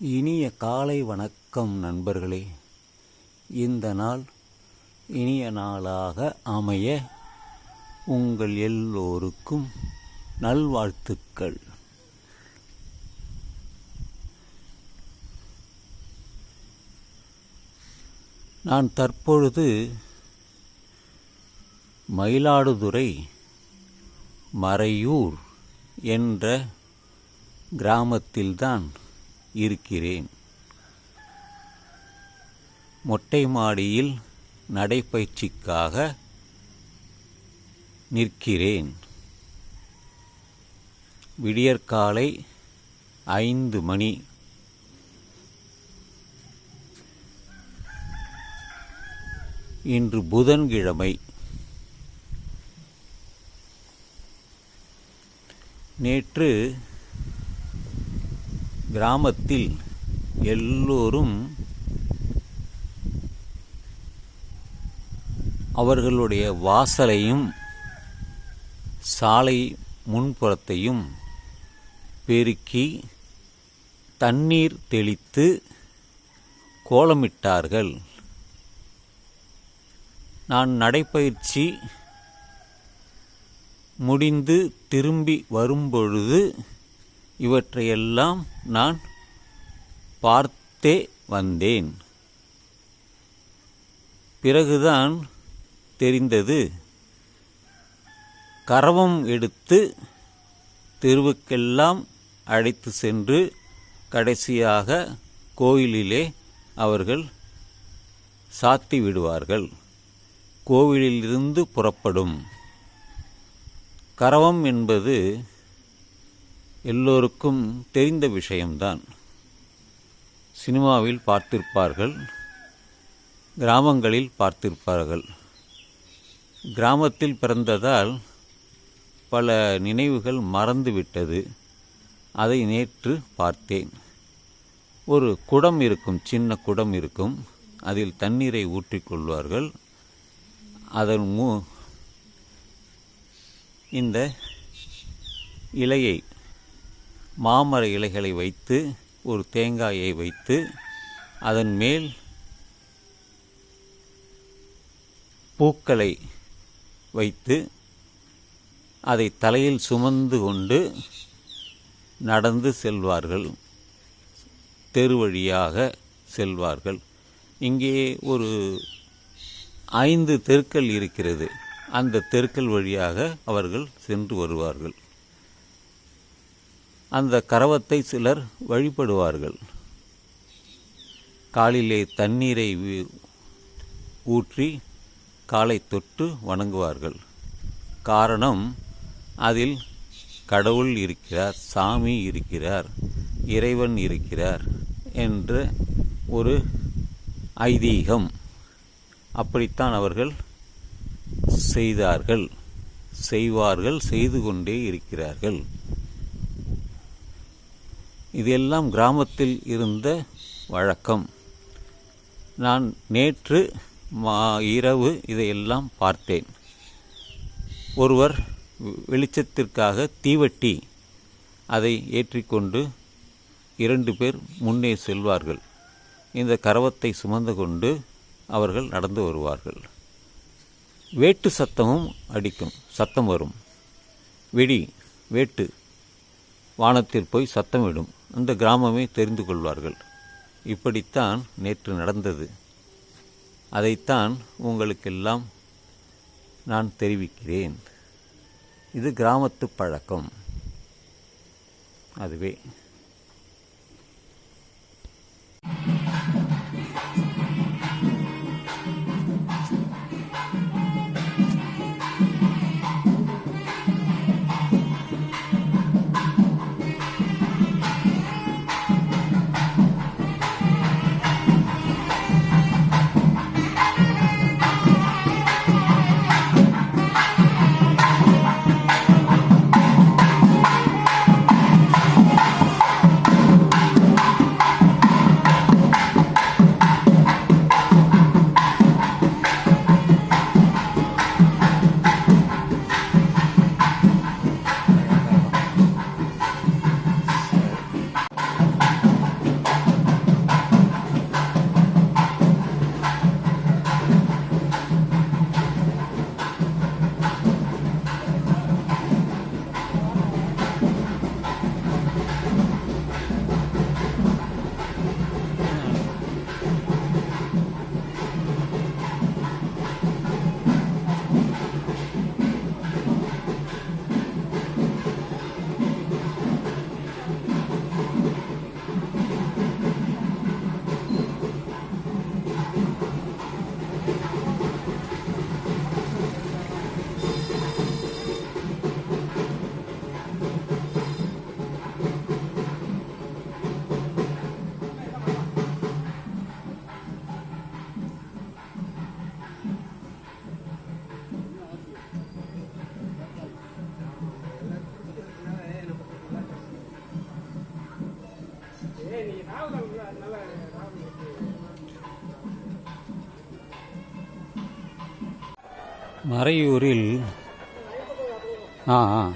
இனிய காலை வணக்கம் நண்பர்களே. இந்த நாள் இனிய நாளாக அமைய உங்கள் எல்லோருக்கும் நல்வாழ்த்துக்கள். நான் தற்பொழுது மயிலாடுதுறை மறையூர் என்ற கிராமத்தில்தான் இருக்கிறேன். மொட்டை மாடியில் நடைப்பயிற்சிக்காக நிற்கிறேன். விடியற்காலை ஐந்து மணி. இன்று புதன்கிழமை. நேற்று கிராமத்தில் எல்லோரும் அவர்களுடைய வாசலையும் சாலை முன்புறத்தையும் பெருக்கி தண்ணீர் தெளித்து கோலமிட்டார்கள். நான் நடைப்பயிற்சி முடிந்து திரும்பி வரும்பொழுது இவற்றையெல்லாம் நான் பார்த்தே வந்தேன். பிறகுதான் தெரிந்தது. கரவம் எடுத்து தெருவுக்கெல்லாம் அழைத்து சென்று கடைசியாக கோயிலிலே அவர்கள் சாத்தி விடுவார்கள். கோவிலிலிருந்து புறப்படும். கரவம் என்பது எல்லோருக்கும் தெரிந்த விஷயம்தான். சினிமாவில் பார்த்திருப்பார்கள் கிராமங்களில் பார்த்திருப்பார்கள். கிராமத்தில் பிறந்ததால் பல நினைவுகள் மறந்துவிட்டது. அதை நேற்று பார்த்தேன். ஒரு குடம் இருக்கும் சின்ன குடம் இருக்கும் அதில் தண்ணீரை ஊற்றிக்கொள்வார்கள் அதன் மூ இந்த இலையை மாமர இலைகளை வைத்து ஒரு தேங்காயை வைத்து அதன் மேல் பூக்களை வைத்து அதை தலையில் சுமந்து கொண்டு நடந்து செல்வார்கள். தெரு வழியாக செல்வார்கள். இங்கே ஒரு ஐந்து தெருக்கள் இருக்கிறது. அந்த தெருக்கள் வழியாக அவர்கள் சென்று வருவார்கள். அந்த கரவத்தை சிலர் வழிபடுவார்கள். காலிலே தண்ணீரை வீ- ஊற்றி காலை தொட்டு வணங்குவார்கள். காரணம் அதில் கடவுள் இருக்கிறார் சாமி இருக்கிறார் இறைவன் இருக்கிறார் என்ற ஒரு ஐதீகம். அப்படித்தான் அவர்கள் செய்தார்கள் செய்வார்கள் செய்து கொண்டே இருக்கிறார்கள். இதெல்லாம் கிராமத்தில் இருந்த வழக்கம். நான் நேற்று மா இரவு இதையெல்லாம் பார்த்தேன். ஒருவர் வெளிச்சத்திற்காக தீவட்டி அதை ஏற்றிக்கொண்டு இரண்டு பேர் முன்னே செல்வார்கள். இந்த கரவத்தை சுமந்து கொண்டு அவர்கள் நடந்து வருவார்கள். வேட்டு சத்தமும் அடிக்கும் சத்தம் வரும். வெடி வேட்டு. வானத்தில் போய் சத்தமிடும். அந்த கிராமமே தெரிந்து கொள்வார்கள். இப்படித்தான் நேற்று நடந்தது. அதைத்தான் உங்களுக்கெல்லாம் நான் தெரிவிக்கிறேன். இது கிராமத்து பழக்கம். அதுவே. மறையூரில் ஆ ஆ.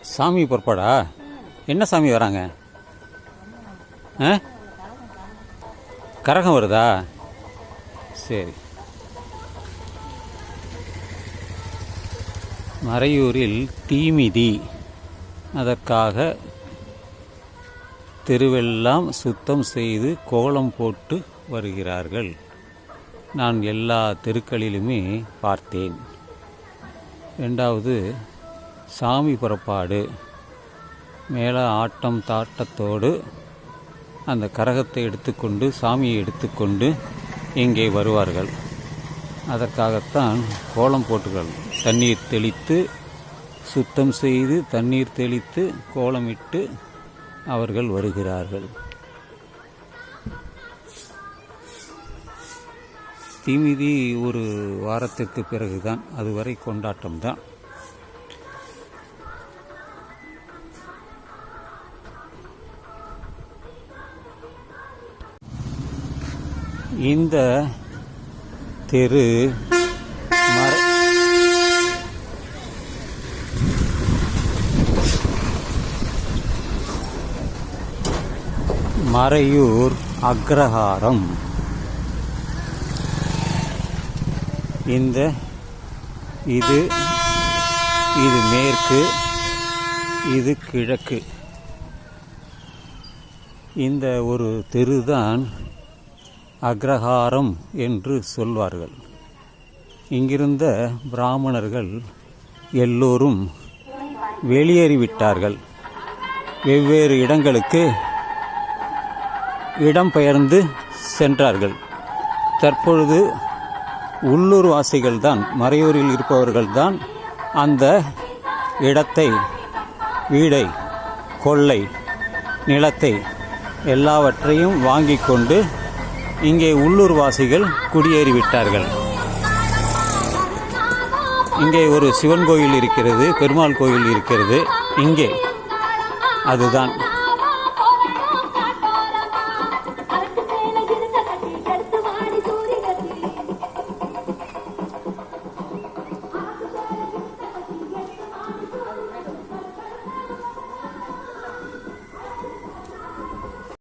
சாமி புறப்பாடா என்ன சாமி வராங்க? ஆ? கரகம் வருதா? சரி. மறையூரில் தீமிதி. அதற்காக தெருவெல்லாம் சுத்தம் செய்து கோலம் போட்டு வருகிறார்கள். நான் எல்லா தெருக்களிலுமே பார்த்தேன். ரெண்டாவது சாமி புறப்பாடு. மேலே ஆட்டம் தாட்டத்தோடு அந்த கரகத்தை எடுத்துக்கொண்டு சாமியை எடுத்துக்கொண்டு இங்கே வருவார்கள். அதற்காகத்தான் கோலம் போட்டுகள் தண்ணீர் தெளித்து சுத்தம் செய்து தண்ணீர் தெளித்து கோலமிட்டு அவர்கள் வருகிறார்கள். தீமிதி ஒரு வாரத்திற்கு பிறகுதான் அதுவரை கொண்டாட்டம்தான். இந்த தெரு மறையூர் அக்ரஹாரம். இந்த இது இது மேற்கு இது கிழக்கு. இந்த ஒரு தெருதான் அக்ரஹாரம் என்று சொல்வார்கள். இங்கிருந்த பிராமணர்கள் எல்லோரும் வெளியேறிவிட்டார்கள். வெவ்வேறு இடங்களுக்கு இடம்பெயர்ந்து சென்றார்கள். தற்பொழுது உள்ளூர் வாசிகள் தான் மறையூரில் இருப்பவர்கள் தான் அந்த இடத்தை வீடை கொள்ளை நிலத்தை எல்லாவற்றையும் வாங்கி கொண்டு இங்கே உள்ளூர் வாசிகள் குடியேறிவிட்டார்கள். இங்கே ஒரு சிவன் கோயில் இருக்கிறது பெருமாள் கோயில் இருக்கிறது. இங்கே. அதுதான்.